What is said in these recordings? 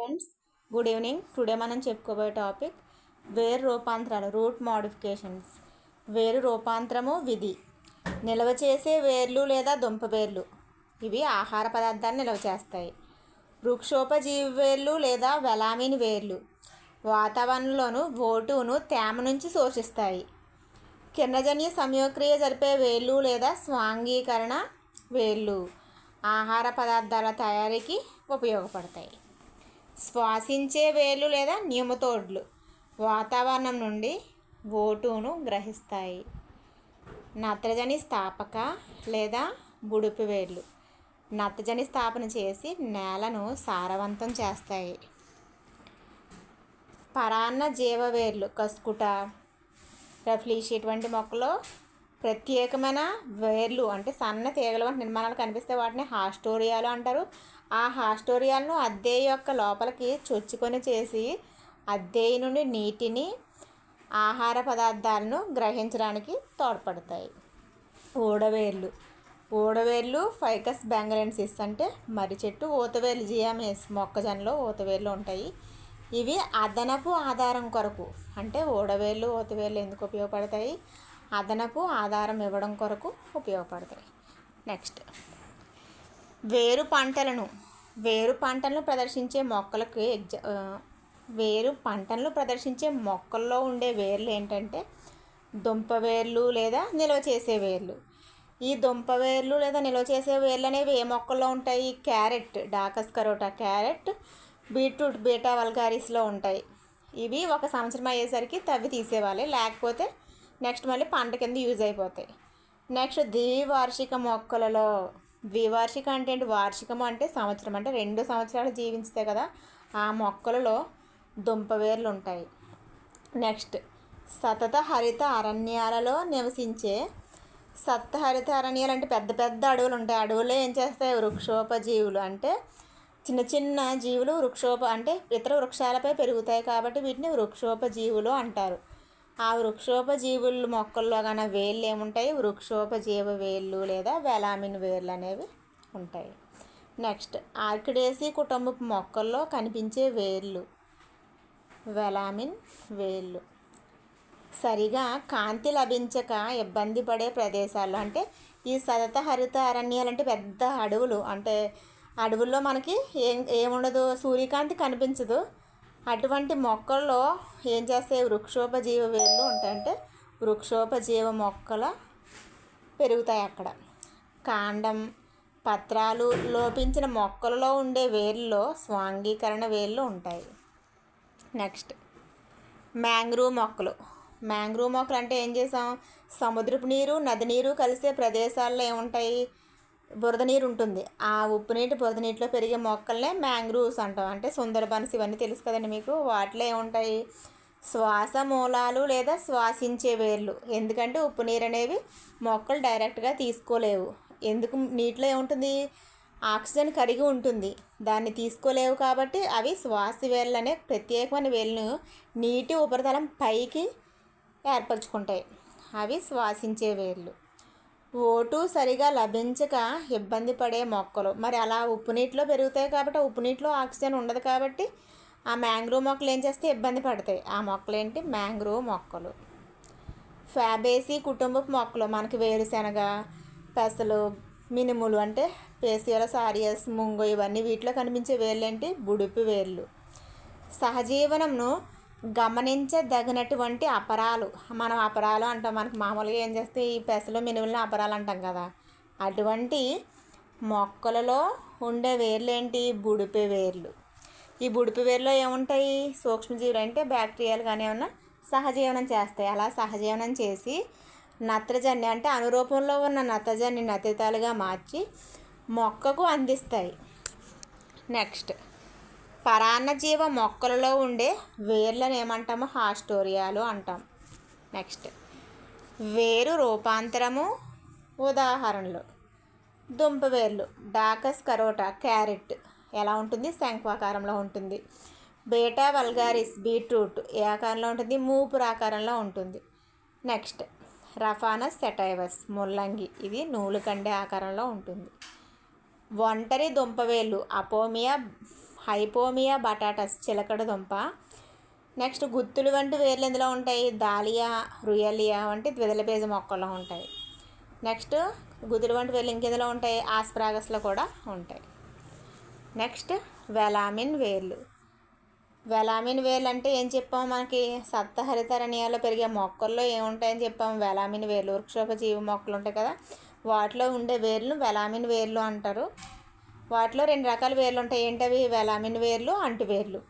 Friends good evening. Today మనం చెప్పుకోబోయే topic వేరు రూపాంతరాలు రూట్ మోడిఫికేషన్స్. వేరు రూపాంతరము విధి. నిల్వ చేసే వేర్లు లేదా దుంప వేర్లు. ఇవి ఆహార పదార్థాన్ని నిల్వ చేస్తాయి. వృక్షోపజీవి వేర్లు లేదా వెలామిన్ వేర్లు. వాతావరణంలోను ఓటును తేమ నుంచి శోషిస్తాయి. కిరణజన్య సంయోక్రియ జరిపే వేళ్ళు లేదా స్వాంగీకరణ వేళ్ళు ఆహార పదార్థాల తయారీకి ఉపయోగపడతాయి. శ్వాసించే వేలు లేదా న్యూమతోడ్లు. వాతావరణం నుండి ఓటును గ్రహిస్తాయి. నత్రజని స్థాపక లేదా బుడుపు వేళ్ళు. నత్రజని స్థాపన చేసి నేలను సారవంతం చేస్తాయి. పరాన్న జీవవేర్లు కస్కుట రఫ్లీష్ ఇటువంటి మొక్కలో ప్రత్యేకమైన వేర్లు అంటే సన్న తీగల వంటి నిర్మాణాలు కనిపిస్తే వాటిని హాస్టోరియాలు అంటారు. ఆ హాస్టోరియాలను అద్దె యొక్క లోపలికి చొచ్చుకొని చేసి అద్దె నుండి నీటిని ఆహార పదార్థాలను గ్రహించడానికి తోడ్పడతాయి. ఊడవేర్లు ఊడవేర్లు ఫైకస్ బ్యాంగరెన్సిస్ అంటే మర్రి చెట్టు ఊతవేర్లు జియామేస్ మొక్కజొన్నలో ఊతవేర్లు ఉంటాయి. ఇవి అదనపు ఆధారం కొరకు అంటే ఓడవేర్లు ఊతవేర్లు ఎందుకు ఉపయోగపడతాయి? అదనపు ఆధారం ఇవ్వడం కొరకు ఉపయోగపడతాయి. నెక్స్ట్. వేరు పంటలను వేరు పంటలను ప్రదర్శించే మొక్కలకు ఎగ్జా వేరు పంటలను ప్రదర్శించే మొక్కల్లో ఉండే వేర్లు ఏంటంటే దుంప వేర్లు లేదా నిల్వ చేసే వేర్లు. ఈ దుంప వేర్లు లేదా నిల్వ చేసే వేర్లు అనేవి ఏ మొక్కల్లో ఉంటాయి? క్యారెట్ డాకస్ కరోటా క్యారెట్ బీట్రూట్ బీటా వల్గారిస్లో ఉంటాయి. ఇవి ఒక సంవత్సరం అయ్యేసరికి తవ్వి తీసేవాలి లేకపోతే నెక్స్ట్ మళ్ళీ పంట కింద యూజ్ అయిపోతాయి. నెక్స్ట్ ద్వివార్షిక మొక్కలలో ద్వివార్షిక అంటే ఏంటి? వార్షికము అంటే సంవత్సరం. అంటే రెండు సంవత్సరాలు జీవించితే కదా ఆ మొక్కలలో దుంప వేర్లు ఉంటాయి. నెక్స్ట్ సతత హరిత అరణ్యాలలో నివసించే సప్త హరిత అరణ్యాలు అంటే పెద్ద పెద్ద అడవులు ఉంటాయి. అడవులు ఏం చేస్తాయి? వృక్షోపజీవులు అంటే చిన్న చిన్న జీవులు వృక్షోప అంటే ఇతర వృక్షాలపై పెరుగుతాయి కాబట్టి వీటిని వృక్షోపజీవులు అంటారు. ఆ వృక్షోపజీవులు మొక్కల్లో కానీ వేళ్ళు ఏముంటాయి? వృక్షోపజీవ వేళ్ళు లేదా వెలామిన్ వేర్లు అనేవి ఉంటాయి. నెక్స్ట్ ఆర్కిడేసి కుటుంబపు మొక్కల్లో కనిపించే వేర్లు వెలామిన్ వేళ్ళు. సరిగా కాంతి లభించక ఇబ్బంది పడే ప్రదేశాలు అంటే ఈ సతత హరిత అరణ్యాలు అంటే పెద్ద అడవులు. అంటే అడవుల్లో మనకి ఏం ఏముండదు? సూర్యకాంతి కనిపించదు. అటువంటి మొక్కల్లో ఏం చేస్తాయి వృక్షోపజీవ వేర్లు ఉంటాయంటే వృక్షోపజీవ మొక్కల పెరుగుతాయి అక్కడ. కాండం పత్రాలు లోపించిన మొక్కలలో ఉండే వేర్లలో స్వాంగీకరణ వేర్లు ఉంటాయి. నెక్స్ట్ మ్యాంగ్రూవ్ మొక్కలు. మ్యాంగ్రూవ్ మొక్కలు అంటే ఏం చేసాం? సముద్రపు నీరు నది నీరు కలిసే ప్రదేశాల్లో ఏముంటాయి? బురద నీరు ఉంటుంది. ఆ ఉప్పు నీటి బురద నీటిలో పెరిగే మొక్కలనే మ్యాంగ్రూవ్స్ అంటాం. అంటే సుందరబన్స్ ఇవన్నీ తెలుసు కదండి మీకు. వాటిలో ఏముంటాయి? శ్వాస మూలాలు లేదా శ్వాసించే వేర్లు. ఎందుకంటే ఉప్పు నీరు అనేవి మొక్కలు డైరెక్ట్గా తీసుకోలేవు. ఎందుకు? నీటిలో ఏముంటుంది? ఆక్సిజన్ కరిగి ఉంటుంది. దాన్ని తీసుకోలేవు కాబట్టి అవి శ్వాస వేళ్ళు అనే ప్రత్యేకమైన వేళ్ళను నీటి ఉపరితలం పైకి ఏర్పరచుకుంటాయి. అవి శ్వాసించే వేర్లు. ఓటు సరిగా లభించక ఇబ్బంది పడే మొక్కలు. మరి అలా ఉప్పు నీటిలో పెరుగుతాయి కాబట్టి ఆ ఉప్పు నీటిలో ఆక్సిజన్ ఉండదు కాబట్టి ఆ మ్యాంగ్రోవ్ మొక్కలు ఏం చేస్తే ఇబ్బంది పడతాయి. ఆ మొక్కలు ఏంటి మ్యాంగ్రోవ్ మొక్కలు. ఫ్యాబేసి కుటుంబపు మొక్కలు. మనకి వేరుశనగ పెసలు మినుములు అంటే పేసియల సారియస్ ముంగు ఇవన్నీ వీటిలో కనిపించే వేర్లు ఏంటి బుడిపి వేర్లు. సహజీవనంను గమనించదగినటువంటి అపరాలు. మనం అపరాలు అంటాం. మనకు మామూలుగా ఏం చేస్తే ఈ పెసలు మినుములను అపరాలు అంటాం కదా. అటువంటి మొక్కలలో ఉండే వేర్లు ఏంటి? బుడిపి వేర్లు. ఈ బుడిపి వేర్లో ఏముంటాయి? సూక్ష్మజీవులు అంటే బ్యాక్టీరియాలు కానీ ఏమన్నా సహజీవనం చేస్తాయి. అలా సహజీవనం చేసి నత్రజని అంటే అనురూపంలో ఉన్న నత్రజని నతితాలుగా మార్చి మొక్కకు అందిస్తాయి. నెక్స్ట్ పరాన్నజీవ మొక్కలలో ఉండే వేర్లను ఏమంటాము హాస్టోరియాలు అంటాం. నెక్స్ట్. వేరు రూపాంతరము. ఉదాహరణలు. దుంప వేర్లు. డాకస్ కరోటా క్యారెట్. ఎలా ఉంటుంది? శంఖాకారంలో ఉంటుంది. Beta vulgaris beetroot. ఏ ఆకారంలో ఉంటుంది? మూపుర ఆకారంలో ఉంటుంది. నెక్స్ట్. రఫానస్ సెటైవస్ ముల్లంగి. ఇది నూలు కండే ఆకారంలో ఉంటుంది. ఒంటరి దుంపవేళ్ళు అపోమియా హైపోమియా బటాటస్ చిలకడ దుంప. నెక్స్ట్ గుత్తులు వంటి వేర్లు ఎందులో ఉంటాయి? దాలియా రుయలియా వంటి ద్విదల బీజ మొక్కల్లో ఉంటాయి. నెక్స్ట్ గుత్తులు వంటి వేర్లు ఇంకెందులో ఉంటాయి? ఆస్ప్రాగస్లో కూడా ఉంటాయి. నెక్స్ట్ వెలామిన్ వేర్లు. వెలామిన్ వేర్లు అంటే ఏం చెప్పాము మనకి? సప్తహరితరణీయాల్లో పెరిగే మొక్కల్లో ఏముంటాయని చెప్పాము వెలామిన్ వేర్లు వృక్షోపజీవి మొక్కలు ఉంటాయి కదా? వాటిలో ఉండే వేర్లు వెలామిన్ వేర్లు అంటారు. వాటిలో రెండు రకాల వేర్లు ఉంటాయి. ఏంటవి? వెలామిన్ వేర్లు అంటువేర్లు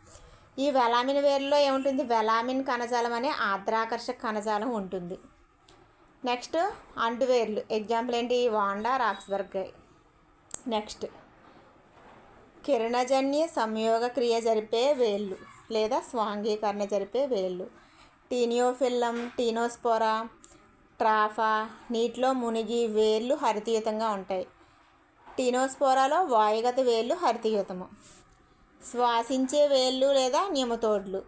ఈ వెలామిన్ వేర్లో ఏముంటుంది? వెలామిన్ కణజాలం అనే ఆద్రాకర్షక కణజాలం ఉంటుంది. నెక్స్ట్ అంటువేర్లు ఎగ్జాంపుల్ ఏంటి? వాండా రాక్స్బర్గ్. నెక్స్ట్ కిరణజన్య సంయోగ క్రియ జరిపే వేళ్ళు లేదా స్వాంగీకరణ జరిపే వేళ్ళు టీనియోఫిల్లం టీనోస్పోరా ట్రాఫా నీటిలో మునిగి వేళ్ళు హరితయుతంగా ఉంటాయి. టీనోస్పోరాలో వాయుగత వేళ్ళు హరితయుతము. శ్వాసించే వేళ్ళు లేదా నిమ్మతోడ్లు.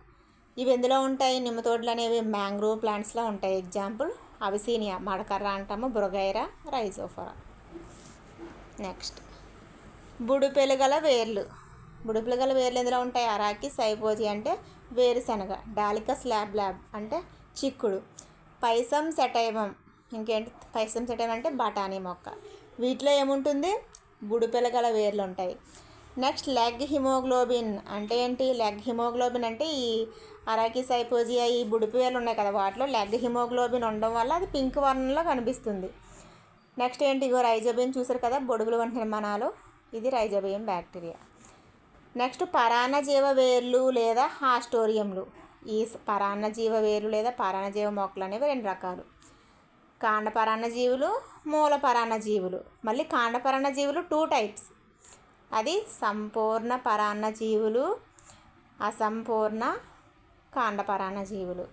ఇవి ఎందులో ఉంటాయి? నిమ్మతోడ్లు అనేవి మ్యాంగ్రోవ్ ప్లాంట్స్లో ఉంటాయి. ఎగ్జాంపుల్ అవిసీనియా మడకర్ర అంటాము బురగైరా రైజోఫోరా. నెక్స్ట్ బుడిపెలుగల వేర్లు. బుడిపెలుగల వేర్లు ఎందులో ఉంటాయి? అరాకి సైపోజీ అంటే వేరుశనగ డాలికా స్లాబ్ ల్యాబ్ అంటే చిక్కుడు. పైసం సెటైవం ఇంకేంటి? పైసం సెటైవం అంటే బఠానీ మొక్క. వీటిలో ఏముంటుంది? బుడిపెలగల వేర్లు ఉంటాయి నెక్స్ట్ లెగ్ హిమోగ్లోబిన్ అంటే ఏంటి? లెగ్ హిమోగ్లోబిన్ అంటే ఈ అరాకి సైపోజియా ఈ బుడిపి వేర్లు ఉన్నాయి కదా వాటిలో లెగ్ హిమోగ్లోబిన్ ఉండడం వల్ల అది పింక్ వర్ణంలో కనిపిస్తుంది. నెక్స్ట్ ఏంటి? ఇగో రైజోబియం చూసారు కదా బొడుగులు వంటి నిర్మాణాలు. ఇది రైజోబియం బ్యాక్టీరియా. నెక్స్ట్ పరాన్నజీవ వేర్లు లేదా హాస్టోరియంలు. ఈ పరాన్నజీవ వేర్లు లేదా పరాన్నజీవ మొక్కలు అనేవి రెండు రకాలు. కాండపరాన్న జీవులు మూలపరాన్న జీవులు. మళ్ళీ కాండపరాన్న జీవులు టూ టైప్స్ అది సంపూర్ణ పరాన్న జీవులు అసంపూర్ణ కాండపరాన్న జీవులు.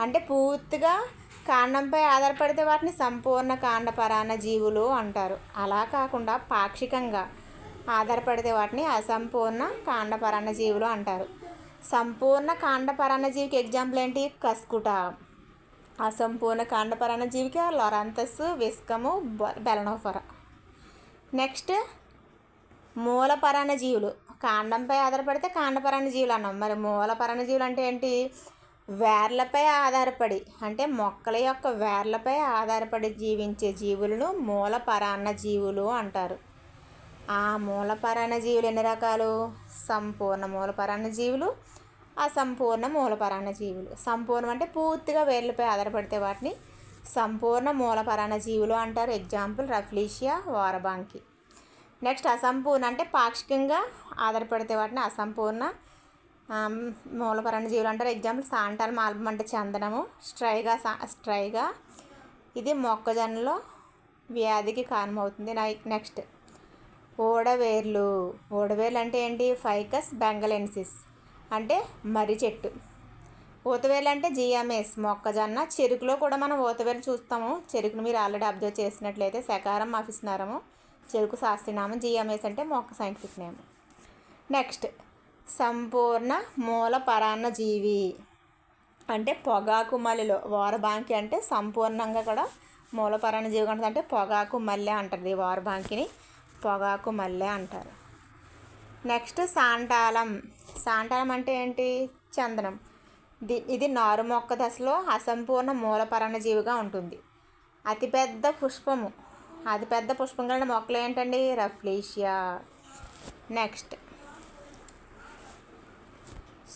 అంటే పూర్తిగా కాండంపై ఆధారపడితే వాటిని సంపూర్ణ కాండపరాన్న జీవులు అంటారు. అలా కాకుండా పాక్షికంగా ఆధారపడితే వాటిని అసంపూర్ణ కాండపరాన్న జీవులు అంటారు. సంపూర్ణ కాండపరాన్న జీవికి ఎగ్జాంపుల్ ఏంటి? కస్కుట. అసంపూర్ణ కాండపరాణ జీవికి లొరాంతస్ విస్కము బెలనోఫర. నెక్స్ట్ మూలపరాణ జీవులు. కాండంపై ఆధారపడితే కాండపరాణ జీవులు అన్నాం. మరి మూలపరాణ జీవులు అంటే ఏంటి? వేర్లపై ఆధారపడి అంటే మొక్కల యొక్క వేర్లపై ఆధారపడి జీవించే జీవులను మూలపరాన్న జీవులు అంటారు. ఆ మూలపరాణ జీవులు ఎన్ని రకాలు? సంపూర్ణ మూలపరాన్న జీవులు. అసంపూర్ణ మూలపరాణ జీవులు సంపూర్ణం అంటే పూర్తిగా వేర్లపై ఆధారపడితే వాటిని సంపూర్ణ మూలపరాణ జీవులు అంటారు. ఎగ్జాంపుల్ రఫ్లీషియా వారబాంకి నెక్స్ట్ అసంపూర్ణ అంటే పాక్షికంగా ఆధారపడితే వాటిని అసంపూర్ణ మూలపరాణ జీవులు అంటారు. ఎగ్జాంపుల్ సాంటాల్ మాల్బం అంటే చందనము. స్ట్రైగా స్ట్రైగా ఇది మొక్కజొన్నలో వ్యాధికి కారణమవుతుంది. నెక్స్ట్ ఓడవేర్లు. ఓడవేర్లు అంటే ఏంటి? ఫైకస్ బెంగలెన్సిస్ అంటే మర్రి చెట్టు. ఊతవేలు అంటే జిఎంఎస్ మొక్కజొన్న చెరుకులో కూడా మనం ఊతవేలు చూస్తాము. చెరుకును మీరు ఆల్రెడీ అబ్జర్వ్ చేసినట్లయితే శకారం ఆఫీస్నారము చెరుకు శాస్త్రీనామం జిఎంఎస్ అంటే మొక్క సైంటిఫిక్ నేమ్. నెక్స్ట్ సంపూర్ణ మూల పరాన్న జీవి. అంటే పొగాకు మల్లెలో వారబాంకి అంటే సంపూర్ణంగా కూడా మూల పరాన్న జీవి ఉంటుంది అంటే పొగాకు మల్లె అంటారు. ఈ వారబాంకిని పొగాకు మల్లె అంటారు. నెక్స్ట్ సాంటాలం. సాంటాలం అంటే ఏంటి? చందనం. ఇది నారు మొక్క దశలో అసంపూర్ణ మూలపరణ జీవిగా ఉంటుంది. అతిపెద్ద పుష్పము. అతిపెద్ద పుష్పం కలిగిన మొక్కలు ఏంటండి? రఫ్లీషియా. నెక్స్ట్.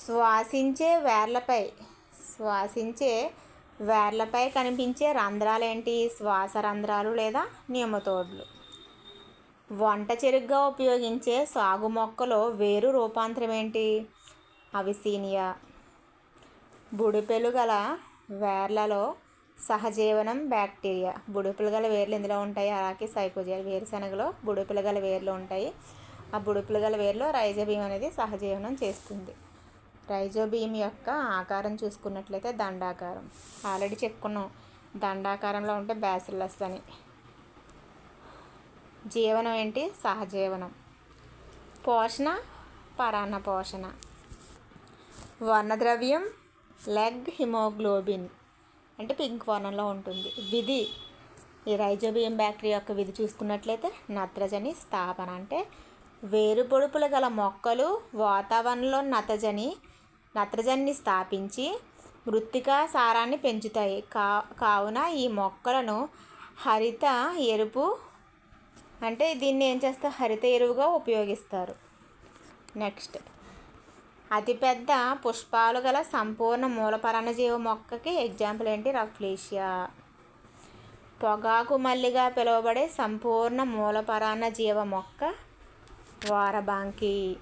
శ్వాసించే వేర్లపై. శ్వాసించే వేర్లపై కనిపించే రంధ్రాలు ఏంటి? శ్వాస రంధ్రాలు లేదా నియమతోడ్లు. వంట చెరుగ్గా ఉపయోగించే సాగు మొక్కలో వేరు రూపాంతరం ఏంటి అవిసీనియా. బుడిపెలు గల వేర్లలో సహజీవనం బ్యాక్టీరియా. బుడిపిలు గల వేర్లు ఇందులో ఉంటాయి? అలాగే సైకోజియల్ వేరుశనగలో బుడిపిలు గల వేర్లు ఉంటాయి. ఆ బుడిపిలు గల వేర్లో రైజోబీమ్ అనేది సహజీవనం చేస్తుంది. రైజోబీమ్ యొక్క ఆకారం చూసుకున్నట్లయితే దండాకారం. ఆల్రెడీ చెప్పుకున్నాం. దండాకారంలో ఉంటే బ్యాసిల్లస్ అని. జీవనం ఏంటి? సహజీవనం. పోషణ పరాన్న పోషణ. వర్ణద్రవ్యం లెగ్ హిమోగ్లోబిన్. అంటే పింక్ వర్ణంలో ఉంటుంది. విధి. ఈ రైజోబియం బ్యాక్టీరియా యొక్క విధి చూసుకున్నట్లయితే నత్రజని స్థాపన అంటే వేరు పొడుపులు గల మొక్కలు వాతావరణంలో నత్రజని నత్రజనిని స్థాపించి మృత్తికా సారాన్ని పెంచుతాయి. కా కావున ఈ మొక్కలను హరిత ఎరుపు అంటే దీన్ని ఏం చేస్తారు హరిత ఎరువుగా ఉపయోగిస్తారు. నెక్స్ట్. అతిపెద్ద పుష్పాలు గల సంపూర్ణ మూలపరాన్నజీవ మొక్కకి ఎగ్జాంపుల్ ఏంటి? రఫ్లీషియా. పొగాకు మల్లిగా పిలువబడే సంపూర్ణ మూలపరాన్న జీవ మొక్క వారబాంకి.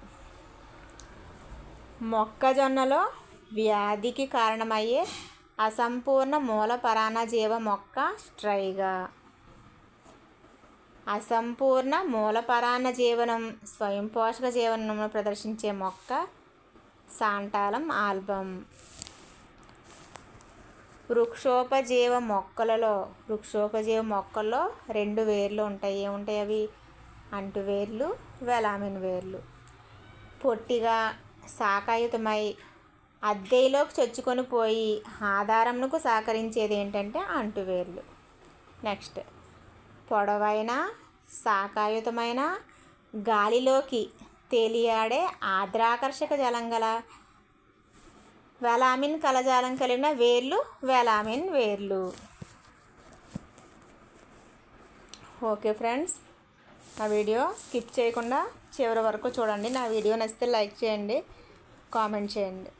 మొక్కజొన్నలో వ్యాధికి కారణమయ్యే అసంపూర్ణ మూలపరాన్న జీవ మొక్క స్ట్రైగా. అసంపూర్ణ మూలపరాన్న జీవనం స్వయం పోషక జీవనమును ప్రదర్శించే మొక్క సాంటాలం ఆల్బమ్. వృక్షోపజీవ మొక్కలలో వృక్షోపజీవ మొక్కల్లో రెండు వేర్లు ఉంటాయి. ఏముంటాయి అవి? అంటువేర్లు వెలామిన్ వేర్లు. పొట్టిగా శాఖాయుతమై అద్దెలోకి చొచ్చుకొని పోయి ఆధారమునకు సహకరించేది ఏంటంటే అంటువేర్లు నెక్స్ట్. పొడవైన శాఖాయుతమైన గాలిలోకి తేలియాడే ఆద్రాకర్షక జలం గల వెలామిన్ కలజాలం కలిగిన వేర్లు వెలామిన్ వేర్లు. ఓకే ఫ్రెండ్స్ నా వీడియో స్కిప్ చేయకుండా చివరి వరకు చూడండి. నా వీడియో నచ్చితే లైక్ చేయండి కామెంట్ చేయండి.